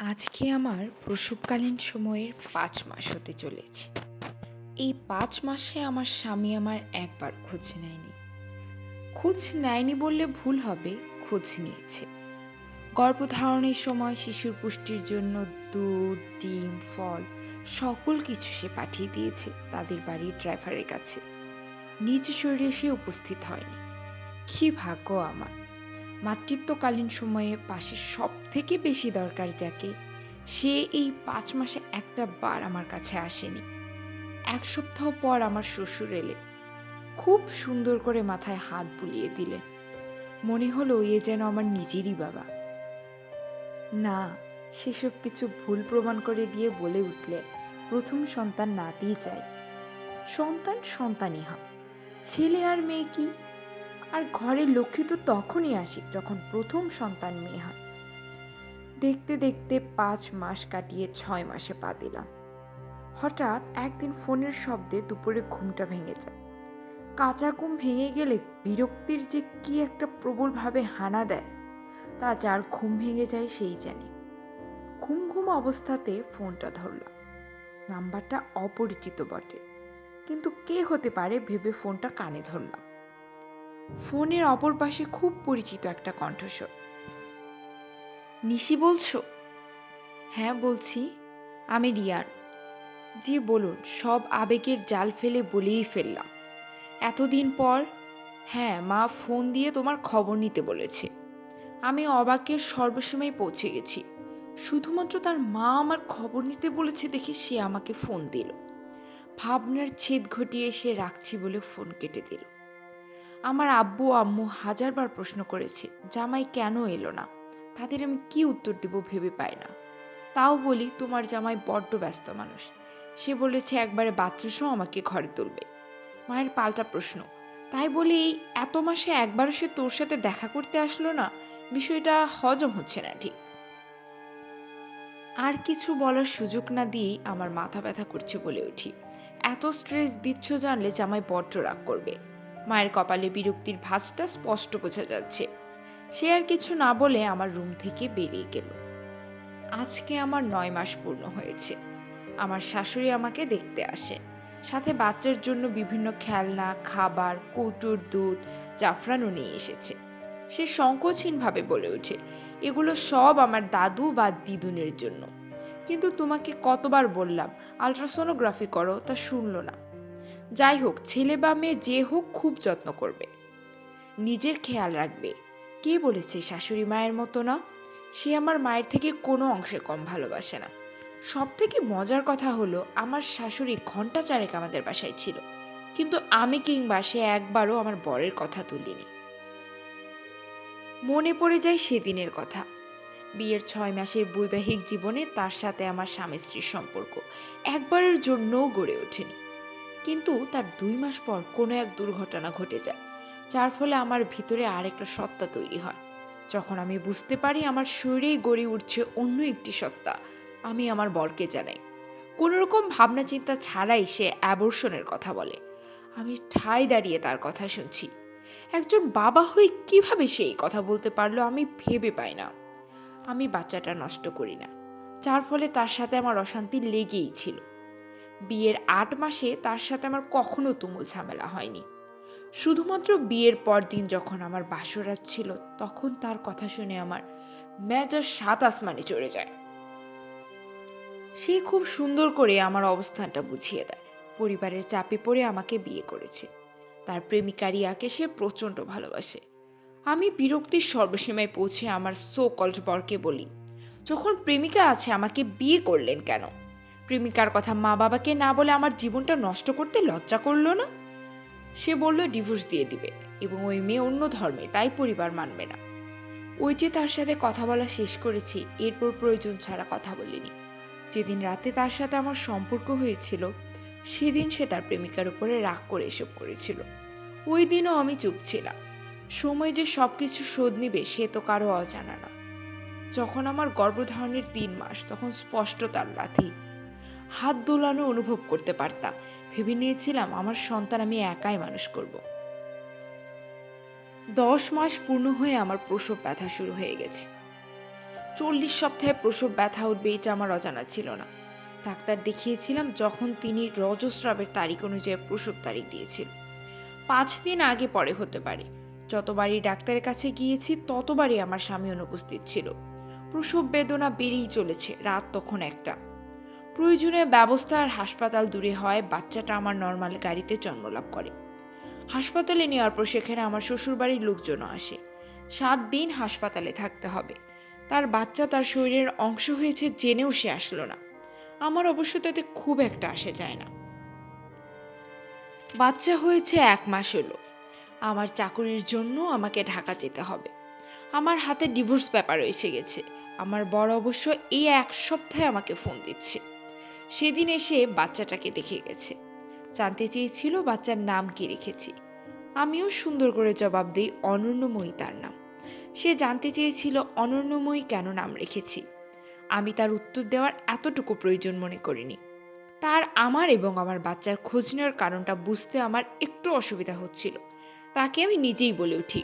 আজকে আমার প্রসবকালীন সময়ের পাঁচ মাস হতে চলেছে। এই পাঁচ মাসে আমার স্বামী আমার একবার খোঁজ নেয়নি। খোঁজ নেয়নি বললে ভুল হবে, খোঁজ নিয়েছে। গর্ভধারণের সময় শিশুর পুষ্টির জন্য দুধ, ডিম, ফল সকল কিছু সে পাঠিয়ে দিয়েছে তাদের বাড়ির ড্রাইভারের কাছে। নিজ শরীরে সে উপস্থিত হয়নি। কি ভাগ্য আমার! মাতৃত্বকালীন সময়ে পাশে সব থেকে বেশি দরকার যাকে, সে এই পাঁচ মাসে একটা বার আমার কাছে আসেনি। এক সপ্তাহ পর আমার শ্বশুর এলে, খুব সুন্দর করে মাথায় হাত বুলিয়ে দিলেন মনে হলো এ যেন আমার নিজেরই বাবা। না, সেসব কিছু ভুল প্রমাণ করে দিয়ে বলে উঠলে প্রথম সন্তান নাতেই চাই সন্তান সন্তানই হয়। ছেলে আর মেয়ে কি? আর ঘরের লক্ষ্মী তো তখনই আসে যখন প্রথম সন্তান মেয়ে হয়। দেখতে দেখতে পাঁচ মাস কাটিয়ে ছয় মাসে পা দিলাম। হঠাৎ একদিন ফোনের শব্দে দুপুরে ঘুমটা ভেঙে যায়। কাঁচা ঘুম ভেঙে গেলে বিরক্তির যে কি একটা প্রবলভাবে হানা দেয়, তা যার ঘুম ভেঙে যায় সেই জানে। ঘুম ঘুম অবস্থাতে ফোনটা ধরলাম নাম্বারটা অপরিচিত বটে, কিন্তু কে হতে পারে ভেবে ফোনটা কানে ধরলাম। ফোনের অপর পাশে খুব পরিচিত একটা কণ্ঠস্বর। নিশি বলছো? হ্যাঁ বলছি। আমি রিয়ান জি, বলুন, সব আবেগের জাল ফেলে বলেই ফেললাম। এতদিন পর হ্যাঁ মা ফোন দিয়ে তোমার খবর নিতে বলেছে। আমি অবাকের সর্বসীমায় পৌঁছে গেছি। শুধুমাত্র তার মা আমার খবর নিতে বলেছে দেখে সে আমাকে ফোন দিল। ভাবনার ছেদ ঘটিয়ে সে রাখছি বলে ফোন কেটে দিল। আমার আব্বু আম্মু হাজারবার প্রশ্ন করেছে, জামাই কেন এলো না? তাদের আমি কি উত্তর দেব ভেবে পাই না। তাও বলি, তোমার জামাই বড্ড ব্যস্ত মানুষ। সে বলেছে, একবারে বাচ্চা সহ আমাকে ঘরে তুলবে। মায়ের পাল্টা প্রশ্ন। তাই বলি, এই এত মাসে একবারও সে তোর সাথে দেখা করতে আসলো না? বিষয়টা হজম হচ্ছে না ঠিক। আর কিছু বলার সুযোগ না দিয়েই আমার মাথা ব্যথা করছে বলে উঠি। এত স্ট্রেস দিচ্ছ জানলে জামাই বড্ড রাগ করবে। মায়ের কপালে বিরক্তির ভাঁজটা স্পষ্ট বোঝা যাচ্ছে। সে আর কিছু না বলে আমার রুম থেকে বেরিয়ে গেল। আজকে আমার নয় মাস পূর্ণ হয়েছে। আমার শাশুড়ি আমাকে দেখতে আসে। সাথে বাচ্চার জন্য বিভিন্ন খেলনা, খাবার, কৌটোর দুধ, জাফরানও নিয়ে এসেছে। সে সংকোচহীনভাবে বলে ওঠে, এগুলো সব আমার দাদু বা দিদুনের জন্য। কিন্তু তোমাকে কতবার বললাম, আলট্রাসোনোগ্রাফি করো, তা শুনলো না। যাই হোক, ছেলে বা মেয়ে যে হোক খুব যত্ন করবে। নিজের খেয়াল রাখবে। কে বলেছে শাশুড়ি মায়ের মতো না? সে আমার মায়ের থেকে কোনো অংশে কম ভালোবাসে না। সব থেকে মজার কথা হলো, আমার শাশুড়ি ঘণ্টা চারেক আমাদের বাসায় ছিল। কিন্তু আমি কিংবা সে একবারও আমার বরের কথা তুলিনি। মনে পড়ে যায় সেদিনের কথা। বিয়ের ছয় মাসের বৈবাহিক জীবনে তার সাথে আমার স্বামী স্ত্রীর সম্পর্ক। একবারের জন্যও গড়ে ওঠেনি। কিন্তু তার দুই মাস পর কোনো এক দুর্ঘটনা ঘটে যায়, যার ফলে আমার ভিতরে আরেকটা সত্তা তৈরি হয়। যখন আমি বুঝতে পারি আমার শরীরেই গড়ে উঠছে অন্য একটি সত্তা, আমি আমার বরকে জানাই। কোনোরকম ভাবনা চিন্তা ছাড়াই সে অ্যাবর্ষণের কথা বলে। আমি ঠাই দাঁড়িয়ে তার কথা শুনছি। একজন বাবা হয়ে কীভাবে সে এই কথা বলতে পারল আমি ভেবে পাই না। আমি বাচ্চাটা নষ্ট করি না, যার ফলে তার সাথে আমার অশান্তি লেগেই ছিল। বিয়ের আট মাসে তার সাথে আমার কখনো তুমুল ঝামেলা হয়নি। শুধুমাত্র বিয়ের পর দিন যখন আমার বাসরাত ছিল, তখন তার কথা শুনে আমার মেজাজ সাত আসমানে চড়ে যায়। সে খুব সুন্দর করে আমার অবস্থানটা বুঝিয়ে দেয়। পরিবারের চাপে পড়ে আমাকে বিয়ে করেছে। তার প্রেমিকা রিয়াকে সে প্রচণ্ড ভালোবাসে। আমি বিরক্তির সর্বসীমায় পৌঁছে আমার সো কল্ড বরকে বলি, যখন প্রেমিকা আছে, আমাকে বিয়ে করলেন কেন? প্রেমিকার কথা মা বাবাকে না বলে আমার জীবনটা নষ্ট করতে লজ্জা করল না? সে বলল, ডিভোর্স দিয়ে দিবে এবং ওই মেয়ে অন্য ধর্মে তাই পরিবার মানবে না। ওই যে তার সাথে কথা বলা শেষ করেছি, এরপর প্রয়োজন ছাড়া কথা বলিনি। যেদিন রাতে তার সাথে আমার সম্পর্ক হয়েছিল, সেদিন সে তার প্রেমিকার উপরে রাগ করে এসব করেছিল। ওই দিনও আমি চুপ ছিলাম। সময় যে সব কিছু শোধ নিবে, সে তো কারও অজানা না। যখন আমার গর্ভধারণের তিন মাস, তখন স্পষ্ট তার লাথি হাত দোলানো অনুভব করতে পারতাম। ভেবে নিয়েছিলাম, আমার সন্তান আমি একাই মানুষ করব। দশ মাস পূর্ণ হয়ে আমার প্রসব ব্যথা শুরু হয়ে গেছে। চল্লিশ সপ্তাহে প্রসব ব্যথা উঠবে এটা আমার অজানা ছিল না। ডাক্তার দেখিয়েছিলাম যখন তিনি রজস্রাবের তারিখ অনুযায়ী প্রসব তারিখ দিয়েছিল। পাঁচ দিন আগে পরে হতে পারে। যতবারই ডাক্তারের কাছে গিয়েছি, ততবারই আমার স্বামী অনুপস্থিত ছিল। প্রসব বেদনা বেড়েই চলেছে, রাত তখন একটা। প্রয়োজনীয় ব্যবস্থা আর হাসপাতাল দূরে হয়, বাচ্চাটা আমার নর্মাল গাড়িতে জন্মলাভ করে। হাসপাতালে নেওয়ার পর সেখানে আমার শ্বশুরবাড়ির লোকজনও আসে। সাত দিন হাসপাতালে থাকতে হবে। তার বাচ্চা তার শরীরের অংশ হয়েছে জেনেও সে আসলো না। আমার অবশ্য তাতে খুব একটা আসে যায় না। বাচ্চা হয়েছে এক মাস হলো। আমার চাকরির জন্য আমাকে ঢাকা যেতে হবে। আমার হাতে ডিভোর্স পেপার এসে গেছে। আমার বড় অবশ্য এই এক সপ্তাহে আমাকে ফোন দিচ্ছে। সেদিন এসে বাচ্চাটাকে দেখে গেছে। জানতে চেয়েছিল বাচ্চার নাম কি রেখেছি। আমিও সুন্দর করে জবাব দিই অনন্যময়ী তার নাম। সে জানতে চেয়েছিল অনন্যময়ী কেন নাম রেখেছি। আমি তার উত্তর দেওয়ার এতটুকু প্রয়োজন মনে করিনি। তার আমার এবং আমার বাচ্চার খোঁজ নেওয়ার কারণটা বুঝতে আমার একটু অসুবিধা হচ্ছিল। তাকে আমি নিজেই বলে উঠি,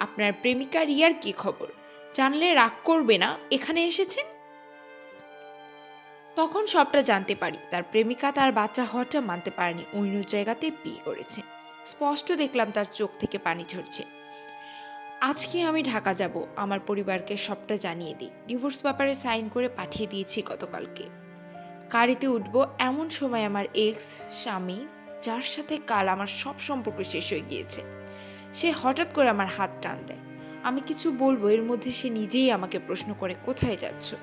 আপনার প্রেমিকা রিয়ার কি খবর? জানলে রাগ করবে না? এখানে এসেছেন? তখন সবটা জানতে পারি। তার প্রেমিকা তার বাচ্চা হওয়াটা মানতে পারেনি। অন্য জায়গাতে বিয়ে করেছে। স্পষ্ট দেখলাম তার চোখ থেকে পানি ঝরছে। আজকে আমি ঢাকা যাব। আমার পরিবারকে সবটা জানিয়ে দিই। ডিভোর্স ব্যাপারে সাইন করে পাঠিয়ে দিয়েছি গতকালকে। গাড়িতে উঠব এমন সময় আমার এক্স স্বামী, যার সাথে কাল আমার সব সম্পর্ক শেষ হয়ে গিয়েছে। সে হঠাৎ করে আমার হাত টান দেয়। আমি কিছু বলব, এর মধ্যে সে নিজেই আমাকে প্রশ্ন করে, কোথায় যাচ্ছ?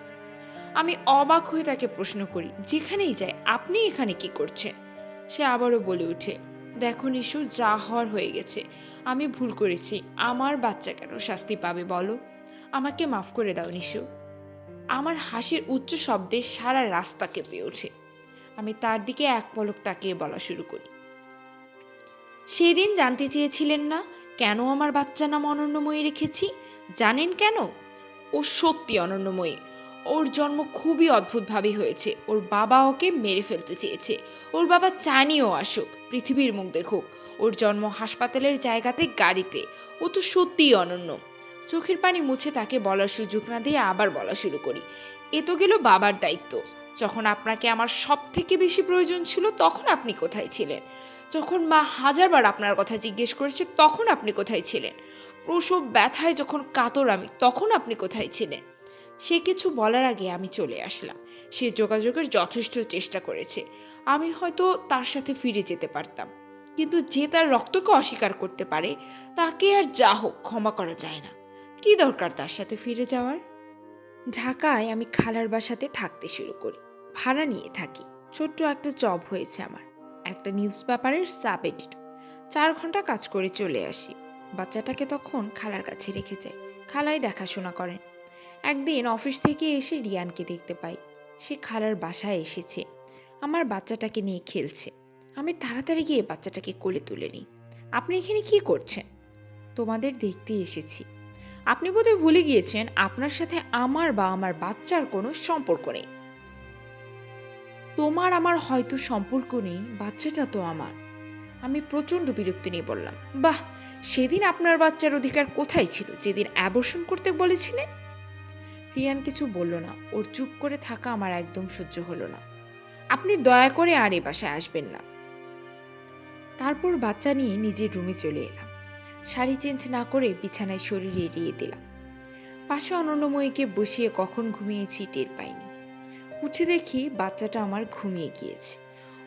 আমি অবাক হয়ে তাকে প্রশ্ন করি, যেখানেই যায়, আপনি এখানে কি করছেন? সে আবারও বলে ওঠে, দেখো নিশু, যা হওয়ার হয়ে গেছে। আমি ভুল করেছি। আমার বাচ্চা কেন শাস্তি পাবে বলো? আমাকে মাফ করে দাও নিশু। আমার হাসির উচ্চ শব্দে সারা রাস্তা কেঁপে ওঠে। আমি তার দিকে এক পলক তাকিয়ে বলা শুরু করি, সেদিন জানতে চেয়েছিলেন না কেন আমার বাচ্চা নাম অনন্যময়ী রেখেছি? জানেন কেন? ও সত্যি অনন্যময়ী। ওর জন্ম খুবই অদ্ভুতভাবে হয়েছে। ওর বাবা ওকে মেরে ফেলতে চেয়েছে। ওর বাবা চায়নিও আসুক, পৃথিবীর মুখ দেখুক। ওর জন্ম হাসপাতালের জায়গাতে গাড়িতে। ও তো সত্যিই অনন্য। চোখের পানি মুছে তাকে বলার সুযোগ না দিয়ে আবার বলা শুরু করি। এ তো গেল বাবার দায়িত্ব। যখন আপনাকে আমার সব থেকে বেশি প্রয়োজন ছিল তখন আপনি কোথায় ছিলেন? যখন মা হাজারবার আপনার কথা জিজ্ঞেস করেছে তখন আপনি কোথায় ছিলেন? প্রসব, ব্যথায় যখন কাতর আমি তখন আপনি কোথায় ছিলেন? সে কিছু বলার আগে আমি চলে আসলাম। সে যোগাযোগের যথেষ্ট চেষ্টা করেছে। আমি হয়তো তার সাথে ফিরে যেতে পারতাম। কিন্তু যে তার রক্তকে অস্বীকার করতে পারে, তাকে আর যা হোক ক্ষমা করা যায় না। কি দরকার তার সাথে ফিরে যাওয়ার? ঢাকায় আমি খালার বাসাতে থাকতে শুরু করি। ভাড়া নিয়ে থাকি। ছোট্ট একটা জব হয়েছে আমার। একটা নিউজ পেপারের সাব এডিটর। চার ঘণ্টা কাজ করে চলে আসি। বাচ্চাটাকে তখন খালার কাছে রেখে যাই। খালাই দেখাশোনা করেন। একদিন অফিস থেকে এসে রিয়ানকে দেখতে পাই। সে খালার বাসায় এসেছে। আমার বাচ্চাটাকে নিয়ে খেলছে। আমি তাড়াতাড়ি গিয়ে বাচ্চাটাকে কোলে তুলে নিই। আপনি এখানে কি করছেন? তোমাদের দেখতে এসেছি। আপনি বোধহয় ভুলে গিয়েছেন, আপনার সাথে আমার বা আমার বাচ্চার কোনো সম্পর্ক নেই। তোমার আমার হয়তো সম্পর্ক নেই, বাচ্চাটা তো আমার। আমি প্রচণ্ড বিরক্তি নিয়ে বললাম, বাহ, সেদিন আপনার বাচ্চার অধিকার কোথায় ছিল? যেদিন অ্যাবর্শন করতে বলেছিলেন? রিয়ান কিছু বলল না। ওর চুপ করে থাকা আমার একদম সহ্য হলো না। আপনি দয়া করে আর এ বাসায় আসবেন না। তারপর বাচ্চা নিয়ে নিজের রুমে চলে এলাম। শাড়ি চেঞ্জ না করে বিছানায় শরীর এড়িয়ে দিলাম। পাশে অনন্যময়ীকে বসিয়ে কখন ঘুমিয়েছি টের পাইনি। উঠে দেখি বাচ্চাটা আমার ঘুমিয়ে গিয়েছে।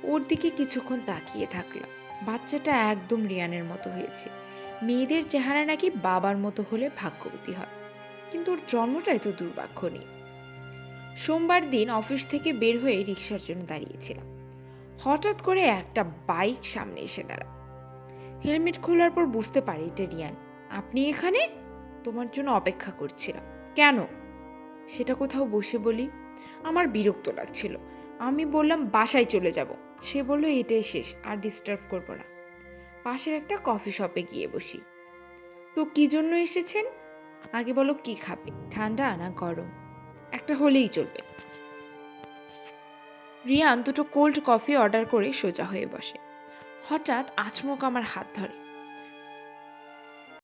ওর দিকে কিছুক্ষণ তাকিয়ে থাকলাম। বাচ্চাটা একদম রিয়ানের মতো হয়েছে। মেয়েদের চেহারা নাকি বাবার মতো হলে ভাগ্যবতী হয়। কিন্তু ওর জন্মটাই তো দুর্ভাগ্য নেই। সোমবার দিন অফিস থেকে বের হয়ে রিক্সার জন্য দাঁড়িয়েছিলাম। হঠাৎ করে একটা বাইক সামনে এসে দাঁড়ায়। হেলমেট খোলার পর বুঝতে পারি এটা রিয়ান। আপনি এখানে? তোমার জন্য অপেক্ষা করছিলাম। কেন? সেটা কোথাও বসে বলি। আমার বিরক্ত লাগছিল। আমি বললাম, বাসায় চলে যাব। সে বলল, এটাই শেষ, আর ডিস্টার্ব করব না। পাশের একটা কফি শপে গিয়ে বসি। তো কি জন্য এসেছেন? আগে বলো কি খাবে, ঠান্ডা না গরম? একটা হলেই চলবে। রিয়ান দুটো কোল্ড কফি অর্ডার করে সোজা হয়ে বসে। হঠাৎ আচমক আমার হাত ধরে।